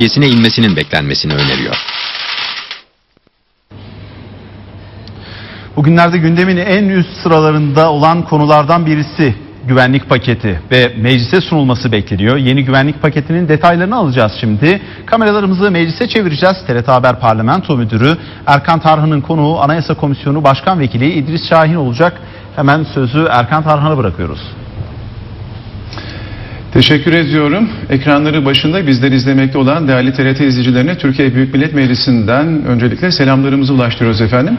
seviyesine inmesinin beklenmesini öneriyor. Bugünlerde gündemin en üst sıralarında olan konulardan birisi güvenlik paketi ve meclise sunulması bekleniyor. Yeni güvenlik paketinin detaylarını alacağız şimdi. Kameralarımızı meclise çevireceğiz. TRT Haber Parlamento Müdürü Erkan Tarhan'ın konuğu Anayasa Komisyonu Başkan Vekili İdris Şahin olacak. Hemen sözü Erkan Tarhan'a bırakıyoruz. Teşekkür ediyorum. Ekranları başında bizleri izlemekte olan değerli TRT izleyicilerine Türkiye Büyük Millet Meclisi'nden öncelikle selamlarımızı ulaştırıyoruz efendim.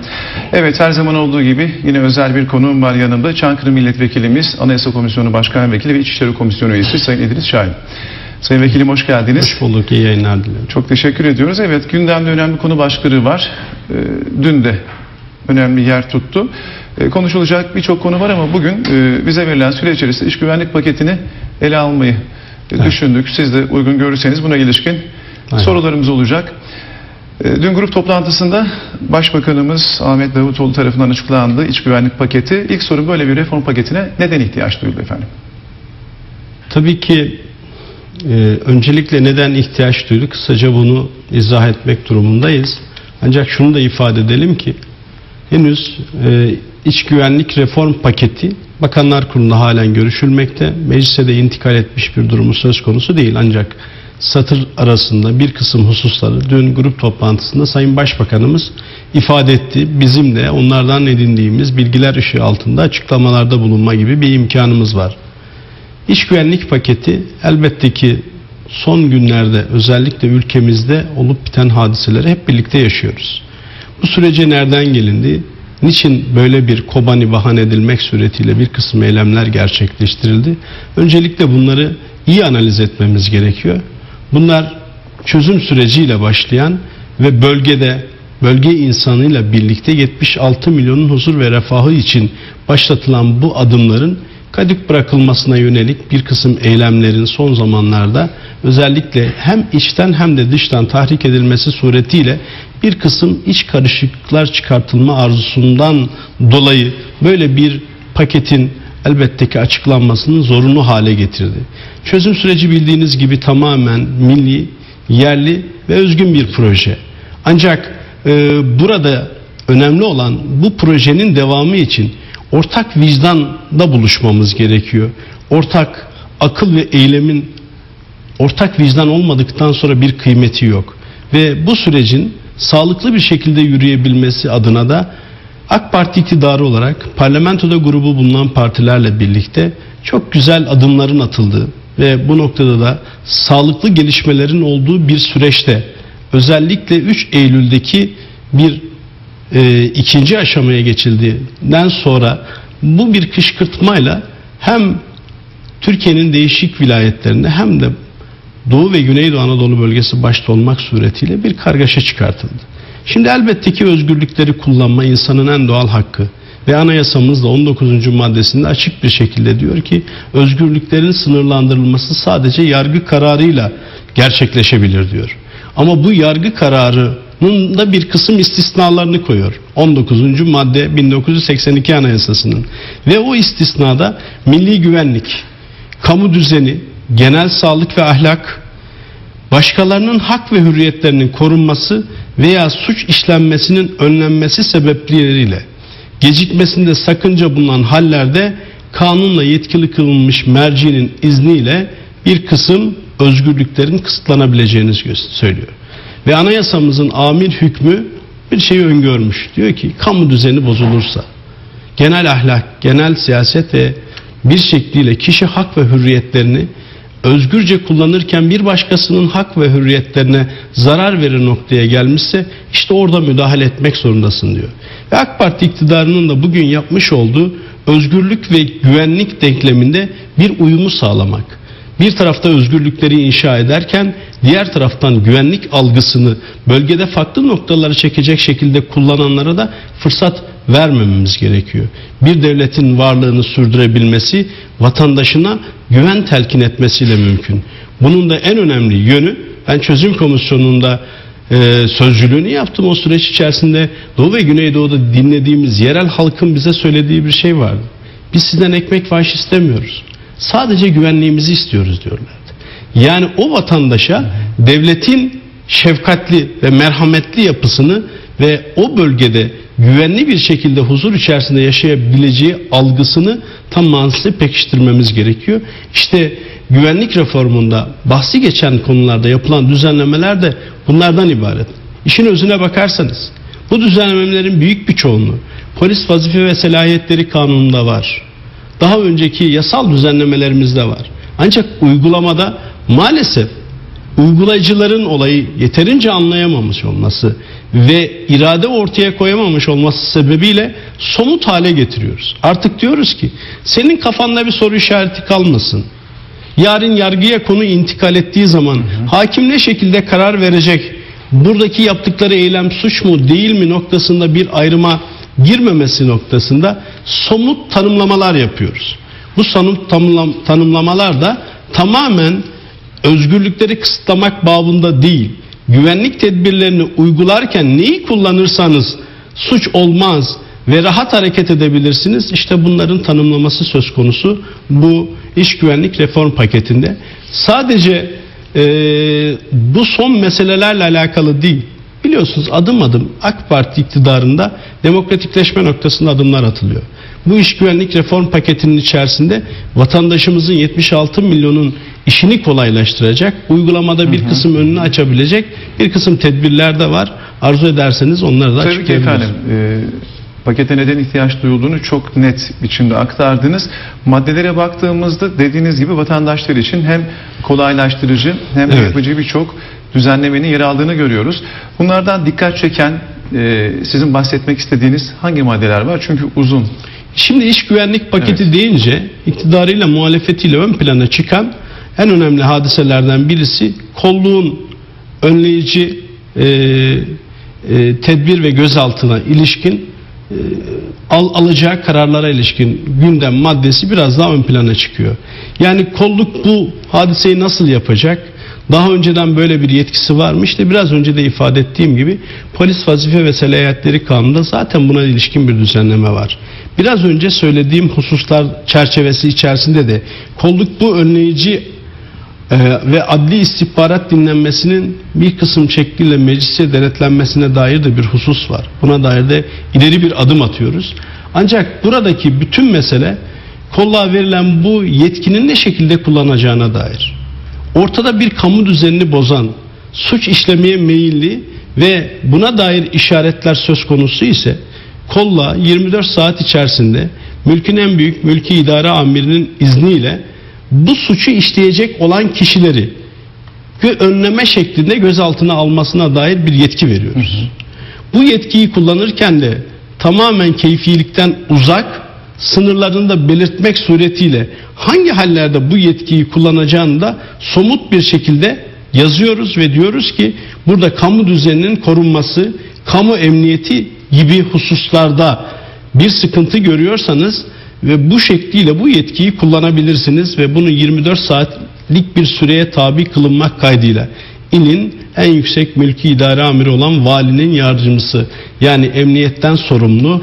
Evet her zaman olduğu gibi yine özel bir konuğum var yanımda. Çankırı Milletvekilimiz, Anayasa Komisyonu Başkan Vekili ve İçişleri Komisyonu Üyesi Sayın İdris Şahin. Sayın Vekilim hoş geldiniz. Hoş bulduk, iyi yayınlar dilerim. Çok teşekkür ediyoruz. Evet gündemde önemli konu başlığı var. Ee, dün de önemli yer tuttu. Ee, konuşulacak birçok konu var ama bugün e, bize verilen süre içerisinde iş güvenlik paketini ele almayı e, Evet. düşündük. Siz de uygun görürseniz buna ilişkin Aynen. sorularımız olacak. E, Dün grup toplantısında Başbakanımız Ahmet Davutoğlu tarafından açıklandı iç güvenlik paketi. İlk soru böyle bir reform paketine neden ihtiyaç duyuldu efendim? Tabii ki e, öncelikle neden ihtiyaç duyduk kısaca bunu izah etmek durumundayız. Ancak şunu da ifade edelim ki henüz e, iç güvenlik reform paketi Bakanlar Kurulu'nda halen görüşülmekte. Meclise de intikal etmiş bir durumu söz konusu değil. Ancak satır arasında bir kısım hususları dün grup toplantısında Sayın Başbakanımız ifade etti. Bizim de onlardan edindiğimiz bilgiler ışığı altında açıklamalarda bulunma gibi bir imkanımız var. İş güvenlik paketi elbette ki son günlerde özellikle ülkemizde olup biten hadiseleri hep birlikte yaşıyoruz. Bu sürece nereden gelindi? Niçin böyle bir kobani bahane edilmek suretiyle bir kısım eylemler gerçekleştirildi? Öncelikle bunları iyi analiz etmemiz gerekiyor. Bunlar çözüm süreciyle başlayan ve bölgede bölge insanıyla birlikte 76 milyonun huzur ve refahı için başlatılan bu adımların kadük bırakılmasına yönelik bir kısım eylemlerin son zamanlarda özellikle hem içten hem de dıştan tahrik edilmesi suretiyle bir kısım iç karışıklıklar çıkartılma arzusundan dolayı böyle bir paketin elbette ki açıklanmasının zorunlu hale getirdi. Çözüm süreci bildiğiniz gibi tamamen milli, yerli ve özgün bir proje. Ancak e, burada önemli olan bu projenin devamı için ortak vicdanda buluşmamız gerekiyor. Ortak akıl ve eylemin ortak vicdan olmadıktan sonra bir kıymeti yok. Ve bu sürecin sağlıklı bir şekilde yürüyebilmesi adına da AK Parti iktidarı olarak parlamentoda grubu bulunan partilerle birlikte çok güzel adımların atıldığı ve bu noktada da sağlıklı gelişmelerin olduğu bir süreçte özellikle 3 Eylül'deki bir e, ikinci aşamaya geçildiğinden sonra bu bir kışkırtmayla hem Türkiye'nin değişik vilayetlerinde hem de Doğu ve Güneydoğu Anadolu bölgesi başta olmak suretiyle bir kargaşa çıkartıldı. Şimdi elbette ki özgürlükleri kullanma insanın en doğal hakkı ve anayasamız da 19. maddesinde açık bir şekilde diyor ki özgürlüklerin sınırlandırılması sadece yargı kararıyla gerçekleşebilir diyor. Ama bu yargı kararının da bir kısım istisnalarını koyuyor. 19. madde 1982 Anayasası'nın ve o istisnada milli güvenlik, kamu düzeni, genel sağlık ve ahlak, başkalarının hak ve hürriyetlerinin korunması veya suç işlenmesinin önlenmesi sebepleriyle gecikmesinde sakınca bulunan hallerde kanunla yetkili kılınmış mercinin izniyle bir kısım özgürlüklerin kısıtlanabileceğini söylüyor. Ve anayasamızın amir hükmü bir şeyi öngörmüş. Diyor ki kamu düzeni bozulursa, genel ahlak, genel siyaset ve bir şekliyle kişi hak ve hürriyetlerini özgürce kullanırken bir başkasının hak ve hürriyetlerine zarar verir noktaya gelmişse işte orada müdahale etmek zorundasın diyor. Ve AK Parti iktidarının da bugün yapmış olduğu özgürlük ve güvenlik denkleminde bir uyumu sağlamak. Bir tarafta özgürlükleri inşa ederken diğer taraftan güvenlik algısını bölgede farklı noktalara çekecek şekilde kullananlara da fırsat vermememiz gerekiyor. Bir devletin varlığını sürdürebilmesi vatandaşına güven telkin etmesiyle mümkün. Bunun da en önemli yönü ben çözüm komisyonunda e, sözcülüğünü yaptım o süreç içerisinde Doğu ve Güneydoğu'da dinlediğimiz yerel halkın bize söylediği bir şey vardı. Biz sizden ekmek fahiş istemiyoruz. Sadece güvenliğimizi istiyoruz diyorlardı. Yani o vatandaşa devletin şefkatli ve merhametli yapısını ve o bölgede güvenli bir şekilde huzur içerisinde yaşayabileceği algısını tam manasıyla pekiştirmemiz gerekiyor. İşte güvenlik reformunda bahsi geçen konularda yapılan düzenlemeler de bunlardan ibaret. İşin özüne bakarsanız bu düzenlemelerin büyük bir çoğunluğu polis vazife ve selahiyetleri kanununda var. Daha önceki yasal düzenlemelerimizde var. Ancak uygulamada maalesef uygulayıcıların olayı yeterince anlayamamış olması ve irade ortaya koyamamış olması sebebiyle somut hale getiriyoruz. Artık diyoruz ki senin kafanda bir soru işareti kalmasın. Yarın yargıya konu intikal ettiği zaman hakim ne şekilde karar verecek? Buradaki yaptıkları eylem suç mu değil mi noktasında bir ayrıma girmemesi noktasında somut tanımlamalar yapıyoruz. Bu somut tanımlam- tanımlamalar da tamamen özgürlükleri kısıtlamak babında değil, güvenlik tedbirlerini uygularken neyi kullanırsanız suç olmaz ve rahat hareket edebilirsiniz. İşte bunların tanımlaması söz konusu bu iş güvenlik reform paketinde. Sadece eee, bu son meselelerle alakalı değil. Biliyorsunuz adım adım AK Parti iktidarında demokratikleşme noktasında adımlar atılıyor. Bu iş güvenlik reform paketinin içerisinde vatandaşımızın 76 milyonun işini kolaylaştıracak, uygulamada bir kısım önünü açabilecek bir kısım tedbirler de var. Arzu ederseniz onları da Tabii ki açıklayabiliriz. efendim. E, pakete neden ihtiyaç duyulduğunu çok net biçimde aktardınız. Maddelere baktığımızda dediğiniz gibi vatandaşlar için hem kolaylaştırıcı hem Evet. yapıcı birçok düzenlemenin yer aldığını görüyoruz. Bunlardan dikkat çeken e, sizin bahsetmek istediğiniz hangi maddeler var? Çünkü uzun. Şimdi iş güvenlik paketi Evet. deyince iktidarıyla muhalefetiyle ön plana çıkan en önemli hadiselerden birisi kolluğun önleyici e, e, tedbir ve gözaltına ilişkin e, al, alacağı kararlara ilişkin gündem maddesi biraz daha ön plana çıkıyor. Yani kolluk bu hadiseyi nasıl yapacak? Daha önceden böyle bir yetkisi varmış. İşte biraz önce de ifade ettiğim gibi polis vazife ve selahiyetleri kanununda zaten buna ilişkin bir düzenleme var. Biraz önce söylediğim hususlar çerçevesi içerisinde de kolluk bu önleyici e, ve adli istihbarat dinlenmesinin bir kısım şekliyle meclise denetlenmesine dair de bir husus var. Buna dair de ileri bir adım atıyoruz. Ancak buradaki bütün mesele kolluğa verilen bu yetkinin ne şekilde kullanacağına dair. Ortada bir kamu düzenini bozan, suç işlemeye meyilli ve buna dair işaretler söz konusu ise kolla 24 saat içerisinde mülkün en büyük mülki idare amirinin izniyle bu suçu işleyecek olan kişileri gö- önleme şeklinde gözaltına almasına dair bir yetki veriyoruz. Bu yetkiyi kullanırken de tamamen keyfilikten uzak sınırlarını da belirtmek suretiyle hangi hallerde bu yetkiyi kullanacağını da somut bir şekilde yazıyoruz ve diyoruz ki burada kamu düzeninin korunması, kamu emniyeti gibi hususlarda bir sıkıntı görüyorsanız ve bu şekliyle bu yetkiyi kullanabilirsiniz ve bunu 24 saatlik bir süreye tabi kılınmak kaydıyla ilin en yüksek mülki idare amiri olan valinin yardımcısı yani emniyetten sorumlu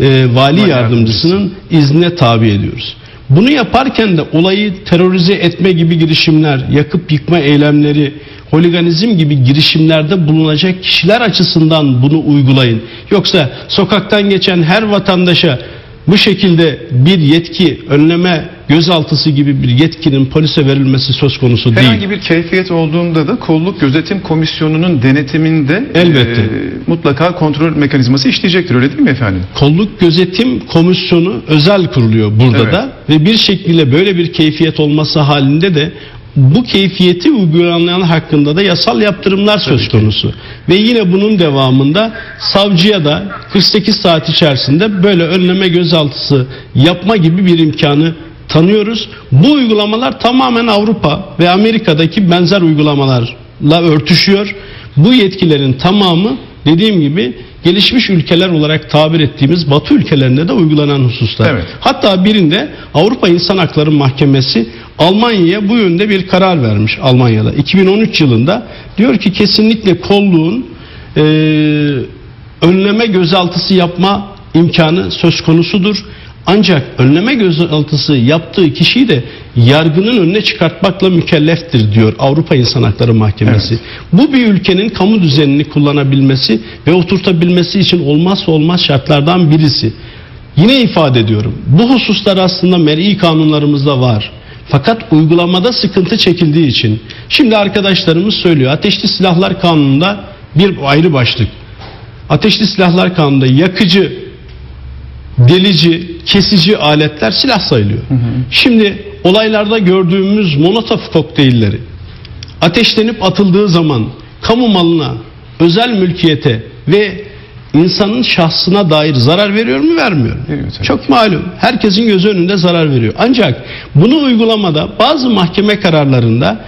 e, vali yardımcısının iznine tabi ediyoruz. Bunu yaparken de olayı terörize etme gibi girişimler, yakıp yıkma eylemleri, holiganizm gibi girişimlerde bulunacak kişiler açısından bunu uygulayın. Yoksa sokaktan geçen her vatandaşa bu şekilde bir yetki, önleme, gözaltısı gibi bir yetkinin polise verilmesi söz konusu değil. Herhangi bir keyfiyet olduğunda da kolluk gözetim komisyonunun denetiminde Elbette. e, mutlaka kontrol mekanizması işleyecektir öyle değil mi efendim? Kolluk Gözetim Komisyonu özel kuruluyor burada Evet. da ve bir şekilde böyle bir keyfiyet olması halinde de bu keyfiyeti uygulanan hakkında da yasal yaptırımlar söz konusu. Ve yine bunun devamında savcıya da 48 saat içerisinde böyle önleme gözaltısı yapma gibi bir imkanı tanıyoruz. Bu uygulamalar tamamen Avrupa ve Amerika'daki benzer uygulamalarla örtüşüyor. Bu yetkilerin tamamı dediğim gibi gelişmiş ülkeler olarak tabir ettiğimiz Batı ülkelerinde de uygulanan hususlar. Evet. Hatta birinde Avrupa İnsan Hakları Mahkemesi Almanya'ya bu yönde bir karar vermiş Almanya'da. 2013 yılında diyor ki kesinlikle kolluğun eee, önleme gözaltısı yapma imkanı söz konusudur. Ancak önleme gözaltısı yaptığı kişiyi de yargının önüne çıkartmakla mükelleftir diyor Avrupa İnsan Hakları Mahkemesi. Bu bir ülkenin kamu düzenini kullanabilmesi ve oturtabilmesi için olmazsa olmaz şartlardan birisi. Yine ifade ediyorum. Bu hususlar aslında mer'i kanunlarımızda var. Fakat uygulamada sıkıntı çekildiği için şimdi arkadaşlarımız söylüyor. Ateşli Silahlar Kanunu'nda bir ayrı başlık. Ateşli Silahlar Kanunu'nda yakıcı, delici, kesici aletler silah sayılıyor. Şimdi olaylarda gördüğümüz monotof kokteylleri ateşlenip atıldığı zaman kamu malına, özel mülkiyete ve insanın şahsına dair zarar veriyor mu vermiyor mu? Veriyor tabii. Çok malum. Herkesin gözü önünde zarar veriyor. Ancak bunu uygulamada bazı mahkeme kararlarında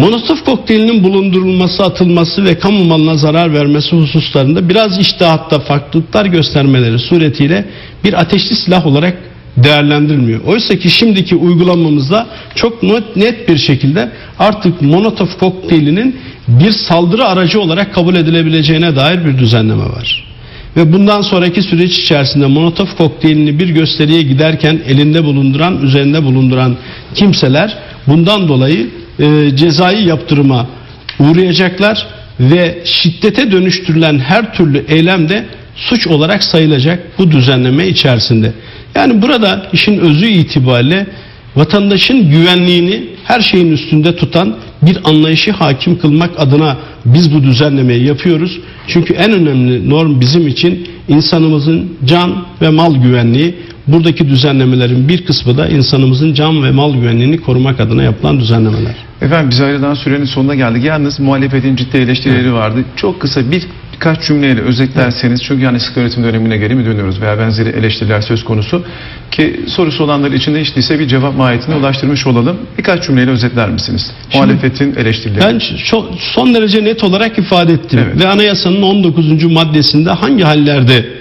Monotof kokteylinin bulundurulması, atılması ve kamu malına zarar vermesi hususlarında biraz iştihatta farklılıklar göstermeleri suretiyle bir ateşli silah olarak değerlendirilmiyor. Oysa ki şimdiki uygulamamızda çok net, bir şekilde artık monotof kokteylinin bir saldırı aracı olarak kabul edilebileceğine dair bir düzenleme var. Ve bundan sonraki süreç içerisinde monotof kokteylini bir gösteriye giderken elinde bulunduran, üzerinde bulunduran kimseler bundan dolayı e, cezai yaptırıma uğrayacaklar ve şiddete dönüştürülen her türlü eylem de suç olarak sayılacak bu düzenleme içerisinde. Yani burada işin özü itibariyle vatandaşın güvenliğini her şeyin üstünde tutan bir anlayışı hakim kılmak adına biz bu düzenlemeyi yapıyoruz. Çünkü en önemli norm bizim için insanımızın can ve mal güvenliği. Buradaki düzenlemelerin bir kısmı da insanımızın can ve mal güvenliğini korumak adına yapılan düzenlemeler. Efendim biz ayrılan sürenin sonuna geldik. Yalnız muhalefetin ciddi eleştirileri vardı. Çok kısa bir birkaç cümleyle özetlerseniz çünkü yani sık öğretim dönemine geri mi dönüyoruz veya benzeri eleştiriler söz konusu ki sorusu olanlar için de hiç değilse bir cevap mahiyetine ulaştırmış olalım. Birkaç cümleyle özetler misiniz? Muhalefetin eleştirileri. Ben şu- son derece net olarak ifade ettim. Evet. Ve anayasanın 19. maddesinde hangi hallerde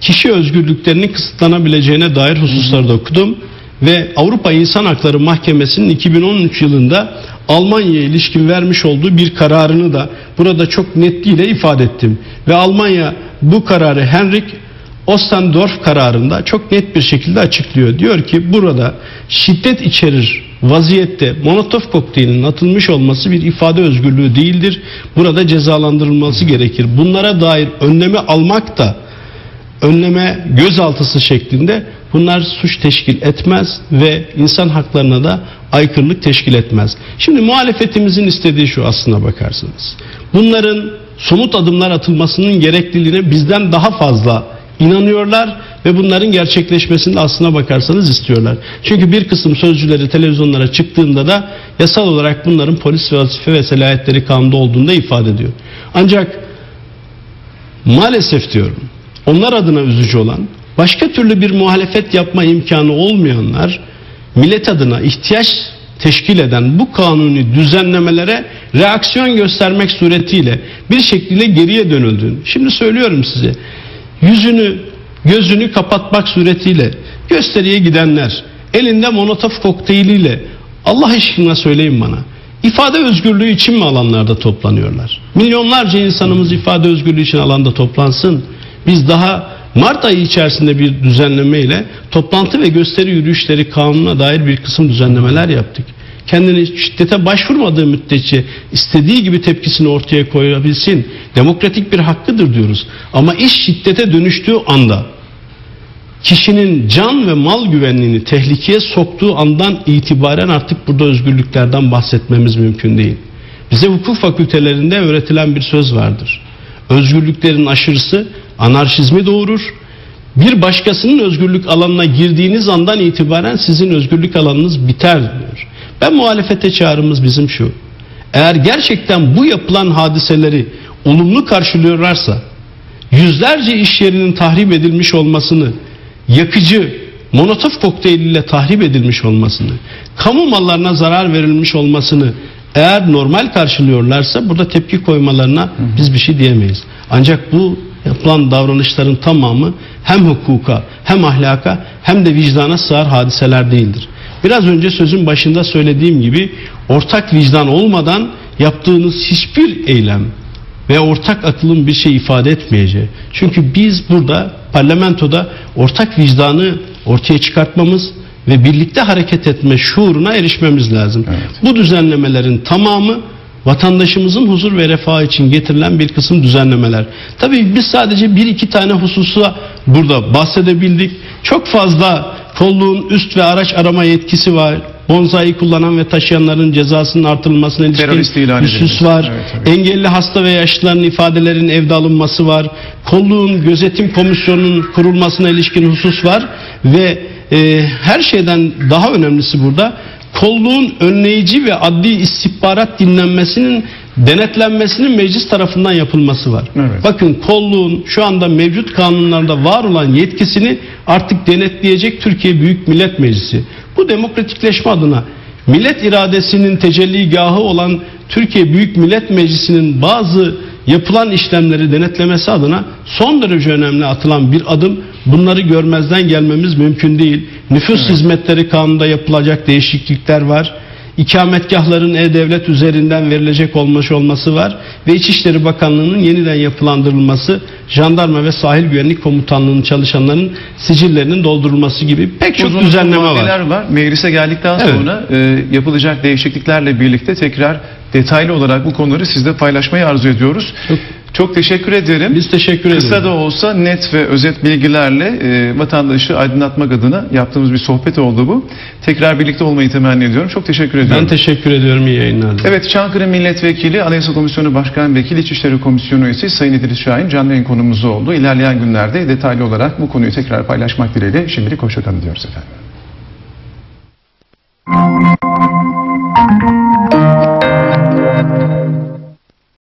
kişi özgürlüklerinin kısıtlanabileceğine dair hususları da okudum. Ve Avrupa İnsan Hakları Mahkemesi'nin 2013 yılında Almanya'ya ilişkin vermiş olduğu bir kararını da burada çok netliğiyle ifade ettim. Ve Almanya bu kararı Henrik Ostendorf kararında çok net bir şekilde açıklıyor. Diyor ki burada şiddet içerir vaziyette monotof kokteylinin atılmış olması bir ifade özgürlüğü değildir. Burada cezalandırılması gerekir. Bunlara dair önlemi almak da önleme gözaltısı şeklinde bunlar suç teşkil etmez ve insan haklarına da aykırılık teşkil etmez. Şimdi muhalefetimizin istediği şu aslına bakarsınız. Bunların somut adımlar atılmasının gerekliliğine bizden daha fazla inanıyorlar ve bunların gerçekleşmesini aslına bakarsanız istiyorlar. Çünkü bir kısım sözcüleri televizyonlara çıktığında da yasal olarak bunların polis vazife ve selahiyetleri kanunda olduğunda ifade ediyor. Ancak maalesef diyorum onlar adına üzücü olan başka türlü bir muhalefet yapma imkanı olmayanlar millet adına ihtiyaç teşkil eden bu kanuni düzenlemelere reaksiyon göstermek suretiyle bir şekilde geriye dönüldüğünü. Şimdi söylüyorum size yüzünü gözünü kapatmak suretiyle gösteriye gidenler elinde monotof kokteyliyle Allah aşkına söyleyin bana ifade özgürlüğü için mi alanlarda toplanıyorlar? Milyonlarca insanımız ifade özgürlüğü için alanda toplansın. Biz daha Mart ayı içerisinde bir düzenlemeyle toplantı ve gösteri yürüyüşleri kanununa dair bir kısım düzenlemeler yaptık. Kendini şiddete başvurmadığı müddetçe istediği gibi tepkisini ortaya koyabilsin. Demokratik bir hakkıdır diyoruz. Ama iş şiddete dönüştüğü anda kişinin can ve mal güvenliğini tehlikeye soktuğu andan itibaren artık burada özgürlüklerden bahsetmemiz mümkün değil. Bize hukuk fakültelerinde öğretilen bir söz vardır. Özgürlüklerin aşırısı anarşizmi doğurur. Bir başkasının özgürlük alanına girdiğiniz andan itibaren sizin özgürlük alanınız biter diyor. Ben muhalefete çağrımız bizim şu. Eğer gerçekten bu yapılan hadiseleri olumlu karşılıyorlarsa yüzlerce iş yerinin tahrip edilmiş olmasını, yakıcı monotof kokteyliyle tahrip edilmiş olmasını, kamu mallarına zarar verilmiş olmasını eğer normal karşılıyorlarsa burada tepki koymalarına biz bir şey diyemeyiz. Ancak bu yapılan davranışların tamamı hem hukuka hem ahlaka hem de vicdana sığar hadiseler değildir. Biraz önce sözün başında söylediğim gibi ortak vicdan olmadan yaptığınız hiçbir eylem ve ortak akılın bir şey ifade etmeyeceği. Çünkü biz burada parlamentoda ortak vicdanı ortaya çıkartmamız ve birlikte hareket etme şuuruna erişmemiz lazım. Evet. Bu düzenlemelerin tamamı vatandaşımızın huzur ve refah için getirilen bir kısım düzenlemeler. Tabii biz sadece bir iki tane hususa burada bahsedebildik. Çok fazla kolluğun üst ve araç arama yetkisi var. Bonzai kullanan ve taşıyanların cezasının artırılmasına ilişkin husus var. Evet. Engelli hasta ve yaşlıların ifadelerinin evde alınması var. Kolluğun gözetim komisyonunun kurulmasına ilişkin husus var ve e, her şeyden daha önemlisi burada kolluğun önleyici ve adli istihbarat dinlenmesinin denetlenmesinin meclis tarafından yapılması var. Evet. Bakın kolluğun şu anda mevcut kanunlarda var olan yetkisini artık denetleyecek Türkiye Büyük Millet Meclisi. Bu demokratikleşme adına millet iradesinin tecelligahı olan Türkiye Büyük Millet Meclisi'nin bazı yapılan işlemleri denetlemesi adına son derece önemli atılan bir adım. Bunları görmezden gelmemiz mümkün değil. Nüfus hizmetleri kanununda yapılacak değişiklikler var. İkametgahların e-devlet üzerinden verilecek olmuş olması var ve İçişleri Bakanlığı'nın yeniden yapılandırılması, jandarma ve sahil güvenlik komutanlığının çalışanların sicillerinin doldurulması gibi pek çok Uzun düzenleme var. var. Meclise geldikten Evet. sonra e, yapılacak değişikliklerle birlikte tekrar detaylı olarak bu konuları sizle paylaşmayı arzu ediyoruz. Çok- Çok teşekkür ederim. Biz teşekkür ederiz. Kısa da olsa net ve özet bilgilerle e, vatandaşı aydınlatmak adına yaptığımız bir sohbet oldu bu. Tekrar birlikte olmayı temenni ediyorum. Çok teşekkür ediyorum. Ben teşekkür ediyorum iyi yayınlar. Evet Çankırı Milletvekili, Anayasa Komisyonu Başkan Vekili, İçişleri Komisyonu Üyesi Sayın İdris Şahin canlı yayın konumuz oldu. İlerleyen günlerde detaylı olarak bu konuyu tekrar paylaşmak dileğiyle şimdilik hoşçakalın diyoruz efendim.